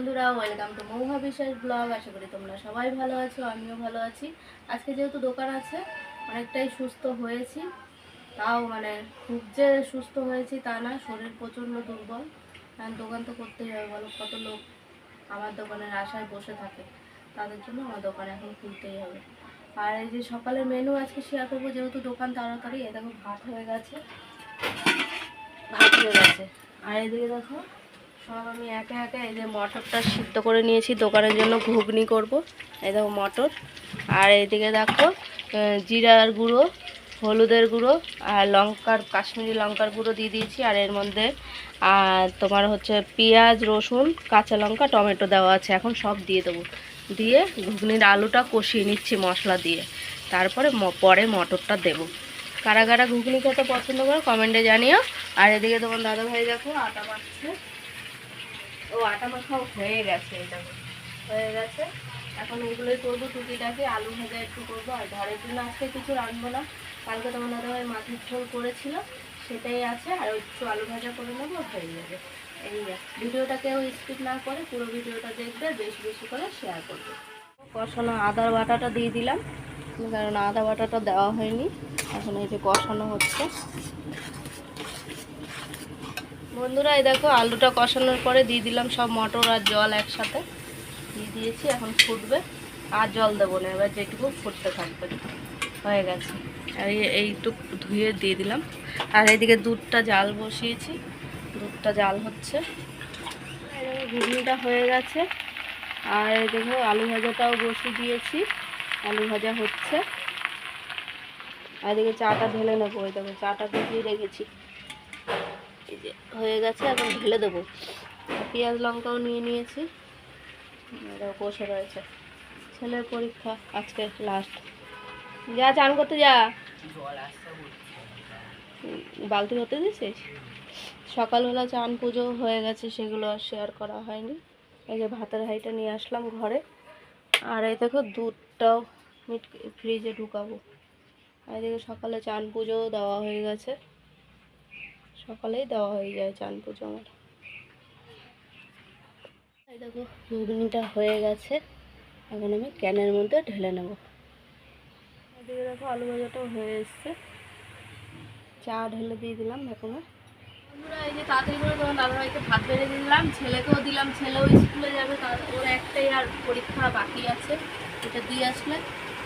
বন্ধুরা welcome to Mahua বিশ্বাস blog আশা করি তোমরা সবাই ভালো আছো, আমিও ভালো আছি। আজকে যেহেতু দোকান আছে, অনেকটাই সুস্থ হয়েছি। তাও মানে খুব যে সুস্থ হয়েছি তা না, শরীর প্রচণ্ড দুর্বল। কারণ দোকান তো করতেই হবে, বলো, কত লোক আমার দোকানের আশায় বসে থাকে। তাদের জন্য আমার দোকান এখন খুলতেই হবে। আর এই যে সকালের মেনু আজকে শেয়ার করব, যেহেতু দোকান তাড়াতাড়ি, এ দেখো ভাত হয়ে গেছে। ভাত হয়ে গেছে। আর এদিকে দেখো সব আমি একে একে এই যে মটরটা সিদ্ধ করে নিয়েছি, দোকানের জন্য ঘুগনি করব। এই দেখো মটর। আর এইদিকে দেখো জিরার গুঁড়ো, হলুদের গুঁড়ো আর লঙ্কার, কাশ্মীরি লঙ্কার গুঁড়ো দিয়ে দিয়েছি। আর এর মধ্যে, আর তোমার হচ্ছে পেঁয়াজ, রসুন, কাঁচা লঙ্কা, টমেটো দেওয়া আছে। এখন সব দিয়ে দেবো। দিয়ে ঘুগনির আলুটা কষিয়ে নিচ্ছি মশলা দিয়ে। তারপরে পরে মটরটা দেবো। কারা কারা ঘুগনি খেতে পছন্দ করে কমেন্টে জানিও। আর এদিকে তোমার দাদাভাই দেখো আটা মাখছে ও আটা মাখাও হয়ে গেছে এটা। হয়ে গেছে। এখন এগুলোই করব, টুকিটাকি আলু ভাজা একটু করব। আর ঘরের জন্য আজকে কিছু রাখব না। কালকে তোমার দাদাভাই মাছের ঝোল করেছিল, সেটাই আছে। আর একটু আলু ভাজা করে নেব, হয়ে যাবে। এই আর। ভিডিওটাকেও স্কিপ না করে, পুরো ভিডিওটা দেখবে, বেশি বেশি করে শেয়ার করবে। কষানো আদার বাটাটা দিয়ে দিলাম। কারণ আদা বাটাটা দেওয়া হয়নি। এখন এই যে কষানো হচ্ছে। বন্ধুরা, এই দেখো আলুটা কষানোর পরে দিয়ে দিলাম সব মটর আর জল একসাথে। দিয়ে দিয়েছি, এখন ফুটবে। আর জল দেবো না, এবার যেটুকু ফুটতে থাকবে। হয়ে গেছে। আর এই- এইটুকু ধুয়ে দিয়ে দিলাম। আর এদিকে দুধটা জাল বসিয়েছি। দুধটা জাল হচ্ছে। ঘুগনিটা হয়ে গেছে। আর দেখো আলু ভাজাটাও বসিয়ে দিয়েছি। আলু ভাজা হচ্ছে। আর এদিকে চাটা ঢেলে নেব ওই দেখো চাটা ভিজিয়ে রেখেছি। হয়ে গেছে, এখন ঢেলে দেবো। পেঁয়াজ লঙ্কাও নিয়ে নিয়েছি। বসে রয়েছে। ছেলের পরীক্ষা আজকে লাস্ট যা, চান করতে যা। বালতি হতে দিছিস সকালবেলা চান পুজো হয়ে গেছে, সেগুলো আর শেয়ার করা হয়নি। এই যে ভাতের হাঁড়িটা নিয়ে আসলাম ঘরে। আর এই দেখো, দুধটাও ফ্রিজে ঢুকাবো। আর এদিকে সকালে চান পুজোও দেওয়া হয়ে গেছে। সকালেই দেওয়া হয়ে যায় চান পুজো আমার। দেখো, ঘুগনিটা হয়ে গেছে। এখন আমি ক্যানের মধ্যে ঢেলে নেব। এদিকে দেখো আলু ভাজাটাও হয়ে এসছে। চা ঢেলে দিয়ে দিলাম এখন। বন্ধুরা, এই যে তাড়াতাড়ি করে তোমার দাদাভাইকে ভাত বেড়ে দিলাম। ছেলেকেও দিলাম, ছেলেও স্কুলে যাবে, তার ওর একটাই আর পরীক্ষা বাকি আছে। এটা দিয়ে আসলে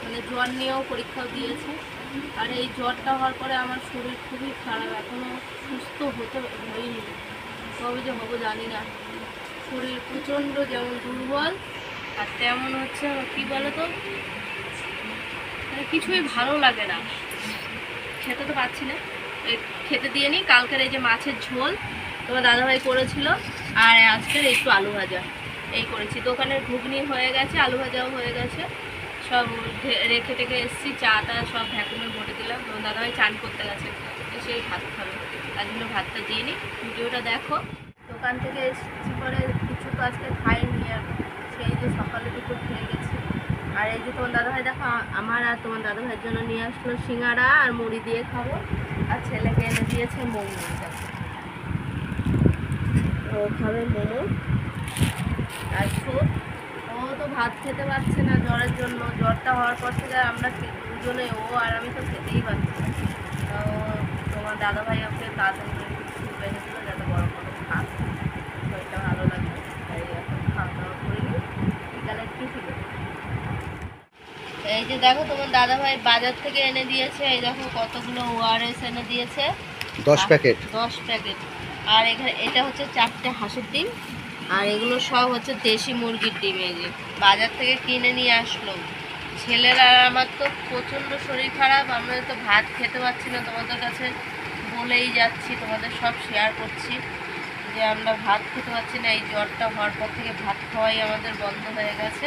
মানে জ্বর নিয়েও পরীক্ষাও দিয়েছে। আর এই জ্বরটা হওয়ার পরে আমার শরীর খুবই খারাপ এখনও সুস্থ হতে হয়নি। কবে যে হব জানি না। শরীর প্রচণ্ড যেমন দুর্বল, আর তেমন হচ্ছে কি বলো তো মানে কিছুই ভালো লাগে না। খেতে তো পাচ্ছি না। খেতে দিয়ে নিই কালকের এই যে মাছের ঝোল, তোমার দাদাভাই করেছিল, আর আজকের একটু আলু ভাজা। এই করেছি। দোকানের ঘুগনি হয়ে গেছে, আলু ভাজাও হয়ে গেছে। সব রেখে টেখে এসেছি চাটা সব ভ্যাকুমে ভরে দিলাম। দাদাভাই চান করতে গেছে। সেই ভাত খাবে। তার জন্য ভাতটা দিয়ে নিই। ভিডিওটা দেখো। দোকান থেকে এসেছি পরে কিছু তো আজকে খাইনি আর সেই যে সকালে দুটো খেয়ে গেছি। আর এই যে তোমার দাদাভাই, দেখো আমার আর তোমার দাদাভাইয়ের জন্য নিয়ে আসলো সিঙ্গারা আর মুড়ি দিয়ে খাব। আর ছেলেকে এনে দিয়েছে মোমো। ও খাবে মোমো। আর ও তো ভাত খেতে পারছে না জ্বরের জন্য। জ্বরটা হওয়ার পর থেকে আমরা দুজনে ও আর আমি তো খেতেই পারছি না। তো তোমার দাদাভাই ওকে তাড়াতাড়ি করে একটু স্যুপ এনে যাতে গরম গরম খাক। শরীরটা ভালো লাগবে তাই এখন খাওয়া দাওয়া করিনি বিকালের টিফিনে এই যে দেখো তোমার দাদা ভাই বাজার থেকে এনে দিয়েছে। এই দেখো কতগুলো ওআরএস এনে দিয়েছে। দশ প্যাকেট। দশ প্যাকেট। আর এখানে এটা হচ্ছে চারটে হাঁসের ডিম। আর এগুলো সব হচ্ছে দেশি মুরগির ডিম যে বাজার থেকে কিনে নিয়ে আসলো। ছেলের আমার তো প্রচণ্ড শরীর খারাপ, আমরা তো ভাত খেতে পারছি না তোমাদের কাছে বলেই যাচ্ছি, তোমাদের সব শেয়ার করছি যে আমরা ভাত খেতে পারছি না, এই জ্বরটা হওয়ার পর থেকে ভাত খাওয়াই আমাদের বন্ধ হয়ে গেছে।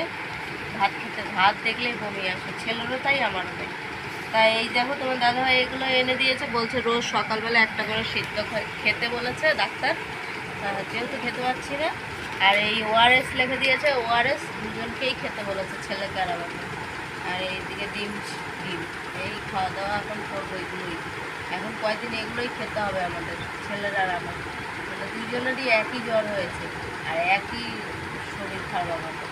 ভাত খেতে, ভাত দেখলেই বমি আসে, ছেলেরও তাই, আমারও তাই। তাই এই দেখো তোমার দাদাভাই এগুলো এনে দিয়েছে, বলছে রোজ সকালবেলা একটা করে সিদ্ধ খেতে বলেছে ডাক্তার। যেহেতু খেতে পারছি না, আর এই ওআরএস লিখে দিয়েছে ওআরএস দুজনকেই খেতে বলেছে, ছেলেকে আর আমাকে। আর এইদিকে ডিম ডিম। এই খাওয়া দাওয়া এখন করব এগুলোই। এখন কয়দিন এগুলোই খেতে হবে আমাদের, ছেলের আর আমার। মানে দুজনেরই একই জ্বর হয়েছে, আর একই শরীর খারাপ আমাদের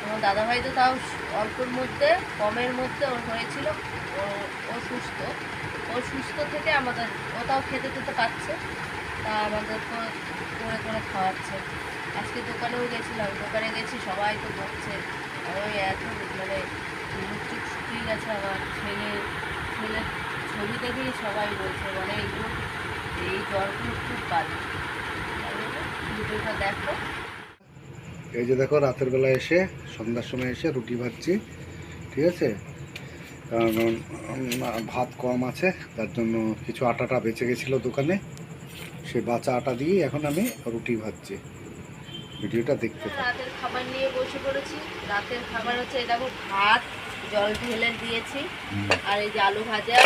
তোমার দাদাভাই তো তাও অল্পর মধ্যে, কমের মধ্যে ওর হয়েছিল, ও সুস্থ। ও সুস্থ থেকে আমাদের, ও তাও খেতে টেতে পাচ্ছে তা আমাদের করে করে খাওয়াচ্ছে। আজকে দোকানেও গেছিলাম, দোকানে গেছি, সবাই তো বলছে ওই এত মানে মুখটুক শুকিয়ে গেছে আমার ছেলে ছেলের ছবি দেখেই সবাই বলছে মানে এইগুলো এই জ্বরগুলো খুব বাজে। ভিডিওটা দেখো। এই যে দেখো, রাতের বেলা এসে, সন্ধ্যার সময় এসে রুটি ভাজছি, ঠিক আছে? কারণ ভাত কম আছে, তার জন্য কিছু আটাটা বেঁচে গেছিল দোকানে। সে বাঁচা আটা দিয়ে এখন আমি রুটি ভাজছি। ভিডিওটা দেখতে রাতের খাবার নিয়ে বসে পড়েছি। রাতের খাবার হচ্ছে এই দেখো ভাত জল ঢেলে দিয়েছি। আর এই যে আলু ভাজা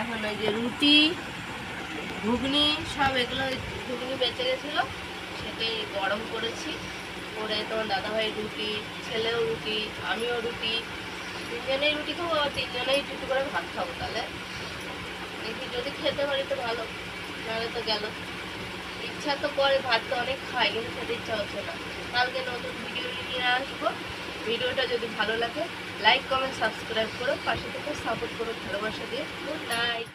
এখন ওই যে রুটি ঘুগনি সব এগুলো ঘুগনি বেঁচে গেছিল। সেটাই গরম করেছি। করে তোমার দাদাভাই রুটি ছেলেও রুটি আমিও রুটি। তিনজনেই রুটি খাব আর তিনজনেই রুটি করে ভাত খাব তাহলে। দেখি যদি খেতে পারি তো ভালো। নাহলে তো গেল। ইচ্ছা তো করে, ভাত তো অনেক খাই কিন্তু খেতে ইচ্ছা হচ্ছে না। কালকে নতুন ভিডিও নিয়ে আসব। ভিডিওটা যদি ভালো লাগে লাইক কমেন্ট সাবস্ক্রাইব করো, পাশে থেকে সাপোর্ট করো, ভালোবাসা দিয়ে। Good night